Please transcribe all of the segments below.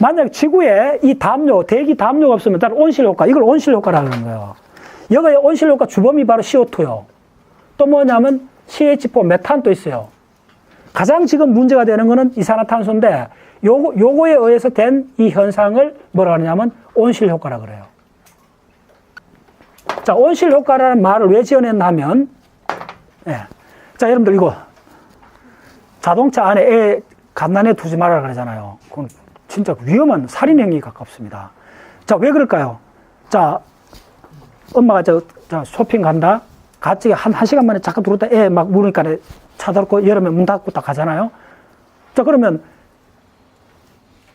만약 지구에 이 담요, 대기 담요가 없으면 따로 온실 효과, 이걸 온실 효과라는 거예요. 여기에 온실 효과 주범이 바로 CO2요. 또 뭐냐면 CH4 메탄도 있어요. 가장 지금 문제가 되는 거는 이산화탄소인데 요거, 요거에 의해서 된 이 현상을 뭐라 하냐면 온실 효과라 그래요. 자, 온실 효과라는 말을 왜 지어냈나 하면, 예. 자, 여러분들 이거 자동차 안에 애 갓난에 두지 말아라 그러잖아요. 진짜 위험한 살인 행위에 가깝습니다. 자, 왜 그럴까요? 자, 엄마가 저, 저 쇼핑 간다. 같이 한, 한 시간 만에 잠깐 들어왔다 애막 물으니까 차 닫고 여름에 문 닫고 딱 가잖아요. 자, 그러면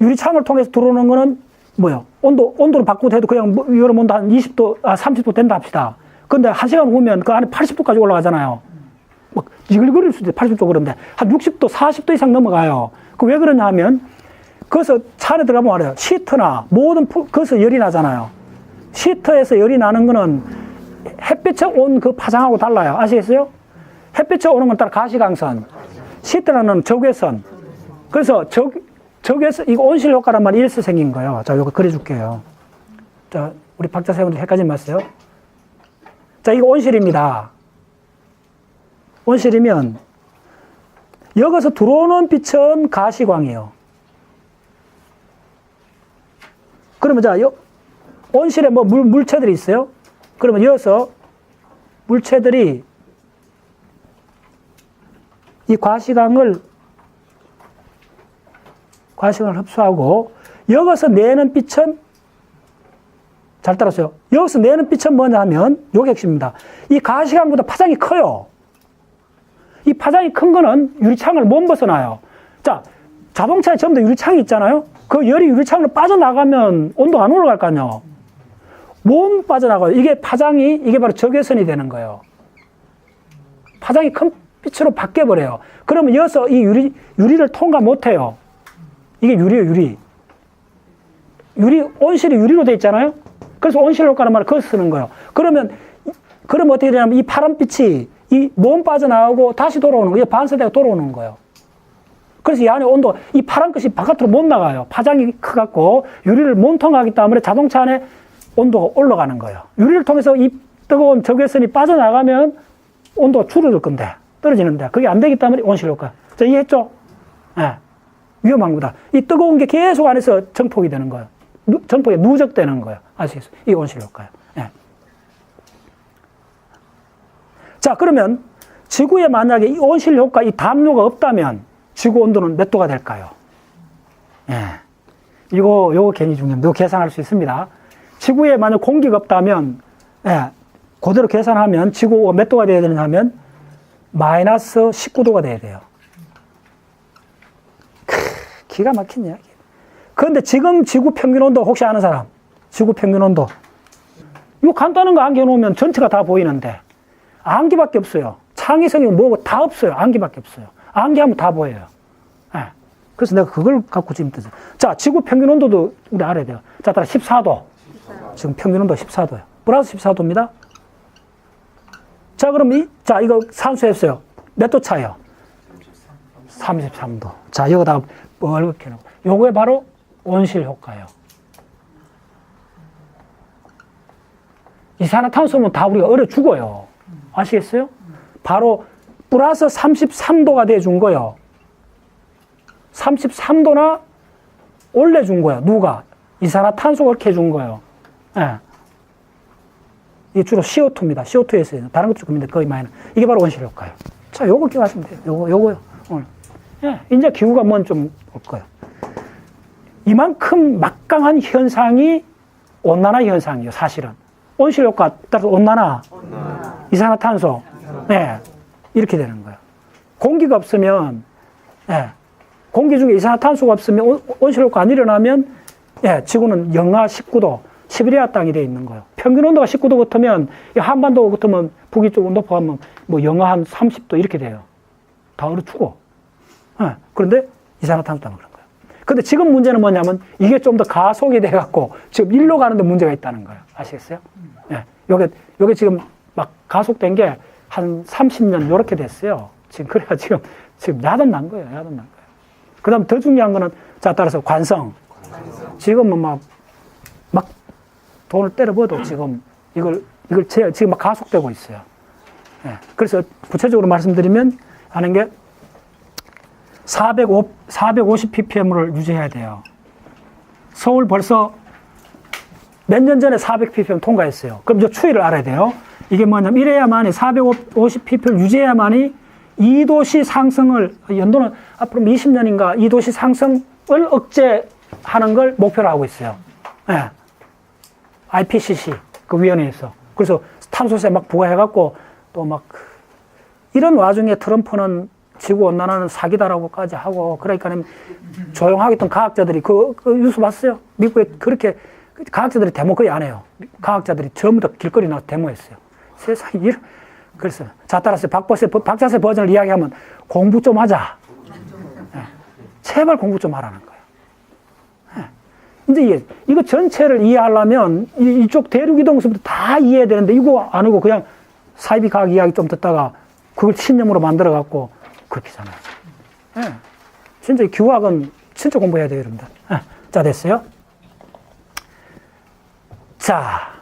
유리창을 통해서 들어오는 거는 뭐요? 온도, 온도를 바꾸고 해도 그냥 뭐 여름 온도 한 20도, 아, 30도 된다 합시다. 근데 한 시간 후면 그 안에 80도까지 올라가잖아요. 막 이글거릴 수도 있어요. 80도 그런데 한 60도, 40도 이상 넘어가요. 그 왜 그러냐 하면 거기서 차 안에 들어가면 말이에요. 시트나 모든 푸- 거기서 열이 나잖아요. 시트에서 열이 나는 거는 햇빛에 온 그 파장하고 달라요. 아시겠어요? 햇빛에 오는 건 따라 가시광선, 시트라는 적외선. 그래서 적, 적외선, 이거 온실 효과란 말이 일서 생긴 거예요. 자, 이거 그려줄게요. 자, 우리 박자 세분들 헷갈리지 마세요. 자, 이거 온실입니다. 온실이면 여기서 들어오는 빛은 가시광이에요. 그러면 자, 여, 온실에 뭐 물, 물체들이 있어요? 그러면 여기서 물체들이 이 과시광을 과시광을 흡수하고 여기서 내는 빛은 잘 따랐어요. 여기서 내는 빛은 뭐냐 하면 요게 핵심입니다. 이 가시광보다 파장이 커요. 이 파장이 큰 거는 유리창을 못 벗어나요. 자, 자동차에 전부 다 유리창이 있잖아요. 그 열이 유리창으로 빠져나가면 온도가 안 올라갈 거 아니에요. 못 빠져나가요. 이게 파장이, 이게 바로 적외선이 되는 거예요. 파장이 큰 빛으로 바뀌어버려요. 그러면 여기서 이 유리, 유리를 통과 못 해요. 이게 유리예요, 유리. 유리, 온실이 유리로 돼 있잖아요? 그래서 온실 효과는 말을 거기서 쓰는 거예요. 그러면, 그러면 어떻게 되냐면 이 파란빛이 이 몸 빠져나오고 다시 돌아오는 거예요. 반사대가 돌아오는 거예요. 그래서 이 안에 온도, 이 파란 것이 바깥으로 못 나가요. 파장이 커갖고 유리를 못 통하기 때문에 자동차 안에 온도가 올라가는 거예요. 유리를 통해서 이 뜨거운 적외선이 빠져나가면 온도가 줄어들 건데, 떨어지는데, 그게 안 되기 때문에 온실 효과. 자, 이해했죠? 예. 위험한 거다. 이 뜨거운 게 계속 안에서 정폭이 되는 거예요. 누, 정폭이 누적되는 거예요. 아시겠어요? 이 온실 효과요. 예. 자, 그러면 지구에 만약에 이 온실 효과, 이 담요가 없다면 지구 온도는 몇 도가 될까요? 예. 이거, 요거 괜히 중요합니다. 계산할 수 있습니다. 지구에 만약 공기가 없다면, 예, 그대로 계산하면 지구 몇 도가 돼야 되느냐 하면 마이너스 19도가 돼야 돼요. 크, 기가 막힌 이야기. 그런데 지금 지구 평균 온도 혹시 아는 사람? 지구 평균 온도. 이거 간단한 거 안겨놓으면 전체가 다 보이는데, 안개밖에 없어요. 창의성이 뭐고 다 없어요. 안개밖에 없어요. 안개하면 다 보여요. 예. 그래서 내가 그걸 갖고 지금 뜨죠. 자, 지구 평균 온도도 우리 알아야 돼요. 자, 따라 14도. 지금 평균 온도 14도예요. 플러스 14도입니다. 자, 그럼 이, 자, 이거 산수 했어요. 몇 도 차요? 33도. 자, 여기다가 뻘겋게 놓고. 요거에 바로 온실 효과예요. 이산화탄소는 다 우리가 얼어 죽어요. 아시겠어요? 바로 플러스 33도가 돼준 거예요. 33도나 올려준 거예요. 누가? 이산화탄소가 그렇게 해준 거예요. 예. 이게 주로 CO2입니다. CO2에서 다른 것도 조금인데 거의 많이. 이게 바로 온실 효과예요. 자, 요거 기억하시면 돼요. 요거, 요거요. 오늘. 예. 이제 기후가 뭔좀올 거예요. 이만큼 막강한 현상이 온난화 현상이에요, 사실은. 온실 효과 따라서 온난화, 이산화탄소, 네, 이렇게 되는 거예요. 공기가 없으면, 예, 공기 중에 이산화탄소가 없으면 온- 온실 효과 안 일어나면, 예, 지구는 영하 19도, 시베리아 땅이 되어 있는 거예요. 평균 온도가 19도 같으면, 이 한반도 같으면 북위 쪽 높아가면 뭐 영하 한 30도 이렇게 돼요. 다 얼어 죽어. 예, 그런데 이산화탄소 때문에 그런 거예요. 근데 지금 문제는 뭐냐면 이게 좀 더 가속이 돼갖고 지금 일로 가는데 문제가 있다는 거예요. 아시겠어요? 예. 요게, 요게 지금 막 가속된 게 한 30년 요렇게 됐어요. 지금 그래야 지금, 지금 야단 난 거예요. 야단 난 거예요. 그 다음 더 중요한 거는 자, 따라서 관성. 지금은 막, 막 돈을 때려봐도 지금 이걸, 이걸 제, 지금 막 가속되고 있어요. 예. 그래서 구체적으로 말씀드리면 하는 게 405, 450 ppm을 유지해야 돼요. 서울 벌써 몇 년 전에 400 ppm 통과했어요. 그럼 저 추이를 알아야 돼요. 이게 뭐냐면 이래야만이 450 ppm 유지해야만이 2도시 상승을 연도는 앞으로 20년인가 2도시 상승을 억제하는 걸 목표로 하고 있어요. 예. IPCC 그 위원회에서 그래서 탄소세 막 부과해갖고 또 막 이런 와중에 트럼프는 지구 온난화는 사기다라고까지 하고 그러니까 조용하게 있던 과학자들이 그, 그 뉴스 봤어요? 미국에 그렇게 과학자들이 데모 거의 안 해요. 과학자들이 전부 다 길거리 나와 데모했어요. 세상에 이런 그래서 자 따라서 박버스 박자세 버전을 이야기하면 공부 좀 하자. 예. 제발 공부 좀 하라는 거예요. 예. 이제 이게 이거 전체를 이해하려면 이- 이쪽 대륙 이동서부터 다 이해해야 되는데 이거 안 하고 그냥 사이비 과학 이야기 좀 듣다가 그걸 신념으로 만들어 갖고 그렇게잖아요. 예. 진짜 이 규학은 진짜 공부해야 돼요, 여러분들. 예. 자, 됐어요? 자,